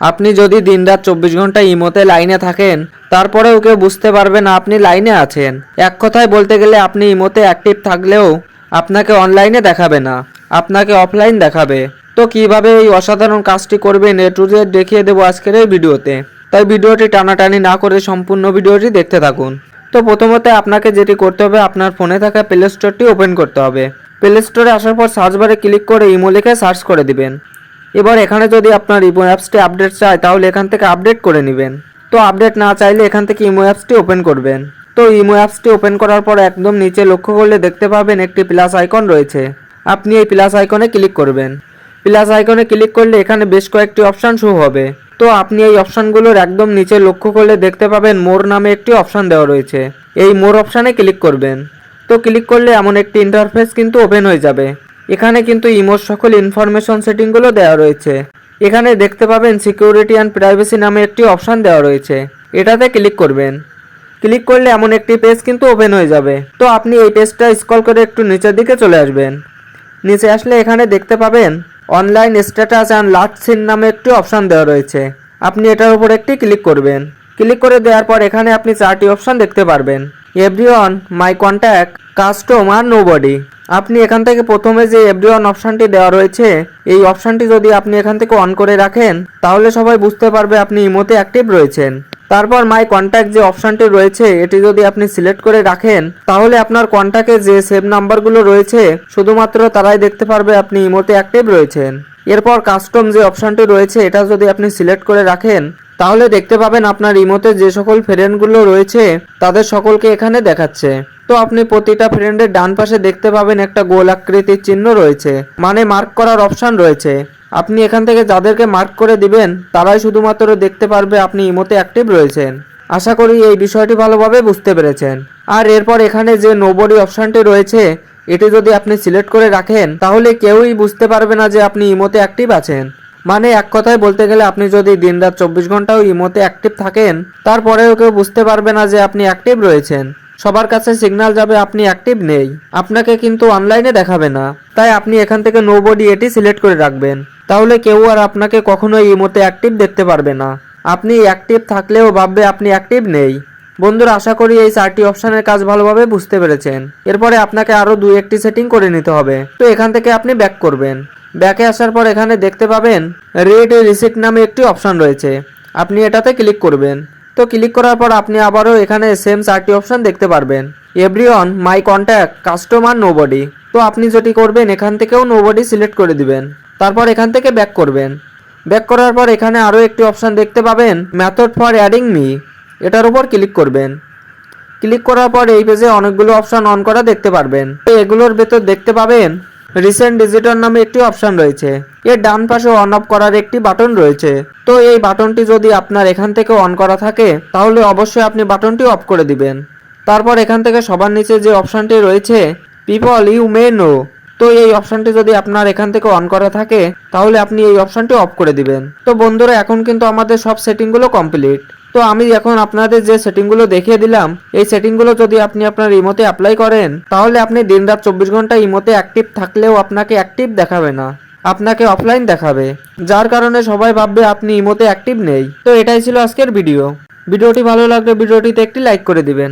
আপনি যদি দিনরাত চব্বিশ ঘণ্টা ইমোতে লাইনে থাকেন, তারপরেও কেউ বুঝতে পারবে না আপনি লাইনে আছেন। এক কথায় বলতে গেলে আপনি ইমোতে অ্যাক্টিভ থাকলেও আপনাকে অনলাইনে দেখাবে না, আপনাকে অফলাইন দেখাবে। তো কীভাবে এই অসাধারণ কাজটি করবেন এ দেখিয়ে দেবো আজকের এই ভিডিওতে। তাই ভিডিওটি টানাটানি না করে সম্পূর্ণ ভিডিওটি দেখতে থাকুন। তো প্রথমত আপনাকে যেটি করতে হবে, আপনার ফোনে থাকা প্লে স্টোরটি ওপেন করতে হবে। প্লে স্টোরে আসার পর সার্চ বারে ক্লিক করে ইমো লিখে সার্চ করে দিবেন। এবার এখানে যদি আপনার ইমো অ্যাপসটি আপডেট চায়, তাহলে এখান থেকে আপডেট করে নেবেন। তো আপডেট না চাইলে এখান থেকে ইমো অ্যাপসটি ওপেন করবেন। তো ইমো অ্যাপসটি ওপেন করার পর একদম নিচে লক্ষ্য করলে দেখতে পাবেন একটি প্লাস আইকন রয়েছে। আপনি এই প্লাস আইকনে ক্লিক করবেন। প্লাস আইকনে ক্লিক করলে এখানে বেশ কয়েকটি অপশান শো হবে। তো আপনি এই অপশানগুলোর একদম নিচে লক্ষ্য করলে দেখতে পাবেন মোর নামে একটি অপশান দেওয়া রয়েছে। এই মোর অপশানে ক্লিক করবেন। তো ক্লিক করলে এমন একটি ইন্টারফেস কিন্তু ওপেন হয়ে যাবে। এখানে কিন্তু ইমোর সকল ইনফরমেশন সেটিংগুলো দেওয়া রয়েছে। এখানে দেখতে পাবেন সিকিউরিটি অ্যান্ড প্রাইভেসি নামে একটি অপশান দেওয়া রয়েছে। এটাতে ক্লিক করবেন। ক্লিক করলে এমন একটি পেজ কিন্তু ওপেন হয়ে যাবে। তো আপনি এই পেজটা স্ক্রল করে একটু নিচের দিকে চলে আসবেন। নিচে আসলে এখানে দেখতে পাবেন online status and last seen নামে একটি অপশান দেওয়া রয়েছে। আপনি এটার উপর একটি ক্লিক করবেন। ক্লিক করে দেওয়ার পর এখানে আপনি চারটি অপশান দেখতে পারবেন। এভরিওয়ান, মাই কন্ট্যাক্ট, কাস্টম আর নোবডি। আপনি এখান থেকে প্রথমে যে এভরিওয়ান অপশানটি দেওয়া রয়েছে, এই অপশানটি যদি আপনি এখান থেকে অন করে রাখেন, তাহলে সবাই বুঝতে পারবে আপনি ইমোতে অ্যাক্টিভ রয়েছেন। তারপর মাই কন্ট্যাক্ট যে অপশানটি রয়েছে, এটি যদি আপনি সিলেক্ট করে রাখেন, তাহলে আপনার কন্ট্যাক্টে যে সেভ নাম্বারগুলো রয়েছে, শুধুমাত্র তারাই দেখতে পারবে আপনি ইমোতে অ্যাক্টিভ রয়েছেন। এরপর কাস্টম যে অপশানটি রয়েছে, এটা যদি আপনি সিলেক্ট করে রাখেন তাহলে দেখতে পাবেন আপনার ইমোতে যে সকল ফ্রেন্ডগুলো রয়েছে, তাদের সকলকে এখানে দেখাচ্ছে। তো আপনি প্রতিটা ফ্রেন্ডের ডান পাশে দেখতে পাবেন একটা গোল আকৃতির চিহ্ন রয়েছে মানে মার্ক করার অপশান রয়েছে। আপনি এখান থেকে যাদেরকে মার্ক করে দিবেন, তারাই শুধুমাত্র দেখতে পারবে আপনি ইমোতে অ্যাক্টিভ রয়েছেন। আশা করি এই বিষয়টি ভালোভাবে বুঝতে পেরেছেন। আর এরপর এখানে যে নোবডি অপশানটি রয়েছে, এটি যদি আপনি সিলেক্ট করে রাখেন, তাহলে কেউই বুঝতে পারবে না যে আপনি ইমোতে অ্যাক্টিভ আছেন। মানে এক কথায় বলতে গেলে আপনি যদি দিনরাত চব্বিশ ঘন্টাও ইমোতে অ্যাক্টিভ থাকেন, তারপরেও কেউ বুঝতে পারবে না যে আপনি অ্যাক্টিভ রয়েছেন। সবার কাছে সিগন্যাল যাবে আপনি অ্যাক্টিভ নেই। আপনাকে কিন্তু অনলাইনে দেখাবে না। তাই আপনি এখান থেকে নো বডি এটি সিলেক্ট করে রাখবেন। তাহলে কেউ আর আপনাকে কখনোই ইমোতে অ্যাক্টিভ দেখতে পারবে না। আপনি অ্যাক্টিভ থাকলেও ভাববে আপনি অ্যাক্টিভ নেই। বন্ধুরা, আশা করি এই চারটি অপশানের কাজ ভালোভাবে বুঝতে পেরেছেন। এরপরে আপনাকে আরও দুই একটি সেটিং করে নিতে হবে। তো এখান থেকে আপনি ব্যাক করবেন। ব্যাকে আসার পর এখানে দেখতে পাবেন রেড রিসিপ্ট নামে একটি অপশন রয়েছে। আপনি এটাতে ক্লিক করবেন। তো ক্লিক করার পর আপনি আবারও এখানে সেম চারটি অপশন দেখতে পারবেন। Everyone my contact customer nobody তো আপনি যেটি করবেন, এখান থেকেও নোবডি সিলেক্ট করে দিবেন। তারপর এখান থেকে ব্যাক করবেন। ব্যাক করার পর এখানে আরও একটি অপশন দেখতে পাবেন মেথড ফর অ্যাডিং মি এটার উপর ক্লিক করবেন। ক্লিক করার পর এই পেজে অনেকগুলো অপশন অন করা দেখতে পারবেন। এগুলোর ভেতর দেখতে পাবেন রিসেন্ট ডিজিটাল নামে একটি অপশন রয়েছে। এর ডান পাশে অন অফ করার একটি বাটন রয়েছে। তো এই বাটনটি যদি আপনার এখান থেকে অন করা থাকে, তাহলে অবশ্যই আপনি বাটনটি অফ করে দিবেন। তারপর এখান থেকে সবার নিচে যে অপশনটি রয়েছে পিপল ইউ মে নো তো এই অপশনটি যদি আপনার এখান থেকে অন করা থাকে, তাহলে আপনি এই অপশনটি অফ করে দিবেন। তো বন্ধুরা, এখন কিন্তু আমাদের সব সেটিংগুলো কমপ্লিট তো আমি এখন আপনাদের যে সেটিংগুলো দেখিয়ে দিলাম, এই সেটিংগুলো যদি আপনি আপনার ইমোতে অ্যাপ্লাই করেন, তাহলে আপনি দিন রাত চব্বিশ ঘণ্টা ইমোতে অ্যাক্টিভ থাকলেও আপনাকে অ্যাক্টিভ দেখাবে না। আপনাকে অফলাইন দেখাবে, যার কারণে সবাই ভাববে আপনি ইমোতে অ্যাক্টিভ নেই। তো এটাই ছিল আজকের ভিডিও ভিডিওটি ভালো লাগলে ভিডিওটিতে একটি লাইক করে দিবেন।